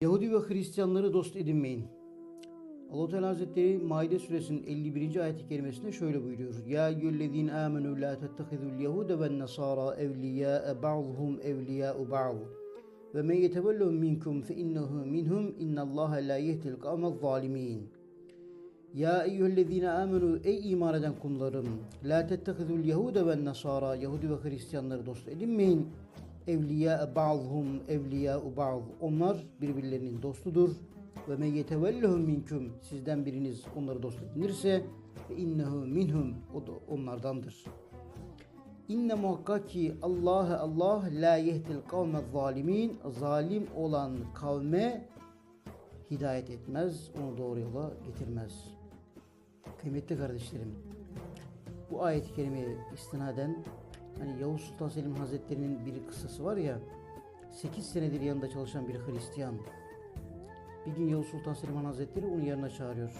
Yahudi ve Hristiyanları dost edinmeyin. Allah Teala Hazretleri Maide suresinin 51. ayet-i kerimesinde şöyle buyuruyor. Ya eyyühellezine amenu la tettehidul yehude ve nasara evliya ba'dhum evliya'u ba'd. Ve men yetevellehum minkum fe innehu minhum innallaha la yehdil kavmez zalimin. Ya eyyühellezine amenu ey iman eden kullarım la tettehidul yehude ve nasara Yahudi ve Hristiyanları dost edinmeyin. Evliya ba'dhum evliya ba'd. Onlar birbirlerinin dostudur. Ve men yetevellehum minkum sizden biriniz onları dost edinirse ve innehu minhum o da onlardandır. İnne muhakkak ki Allah Allah la yehdil kavme zalimin zalim olan kavme hidayet etmez, onu doğru yola getirmez. Kıymetli kardeşlerim, bu ayet-i kerimeye istinaden hani Yavuz Sultan Selim Hazretleri'nin bir kıssası var ya 8 senedir yanında çalışan bir Hristiyan. Bir gün Yavuz Sultan Selim Hazretleri onun yanına çağırıyor.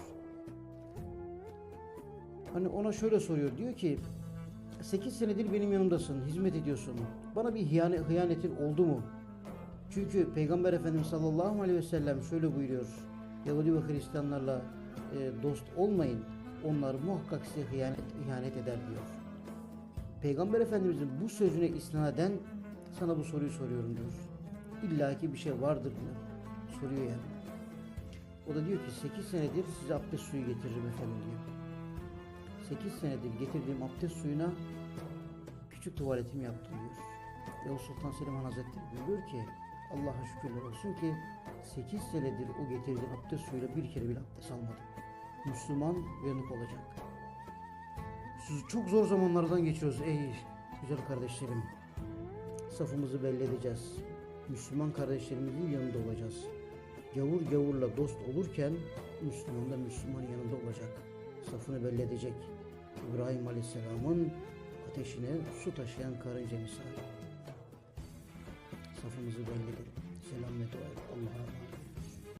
Hani ona şöyle soruyor diyor ki 8 senedir benim yanımdasın, hizmet ediyorsun. Bana bir hıyane- hıyanetin oldu mu? Çünkü Peygamber Efendimiz sallallahu aleyhi ve sellem şöyle buyuruyor. Yahudi ve Hristiyanlarla e, dost olmayın. Onlar muhakkak size hıyanet, ihanet eder diyor. Peygamber Efendimizin bu sözüne istinaden sana bu soruyu soruyorum diyor. İlla ki bir şey vardır diyor. Soruyor yani. O da diyor ki 8 senedir size abdest suyu getiririm efendim diyor. 8 senedir getirdiğim abdest suyuna küçük tuvaletimi yaptım diyor. Yavuz Sultan Selim Han Hazretleri buyuruyor ki Allah'a şükürler olsun ki 8 senedir o getirdiğin abdest suyuyla bir kere bile abdest almadım. Müslüman uyanık olacak. Çok zor zamanlardan geçiyoruz ey güzel kardeşlerim. Safımızı belli edeceğiz. Müslüman kardeşlerimizin yanında olacağız. Gavur gavurla dost olurken Müslüman da Müslüman yanında olacak. Safını belli edecek. İbrahim Aleyhisselam'ın ateşine su taşıyan karınca misali. Safımızı belli edelim. Selamet o Allah'a emanet.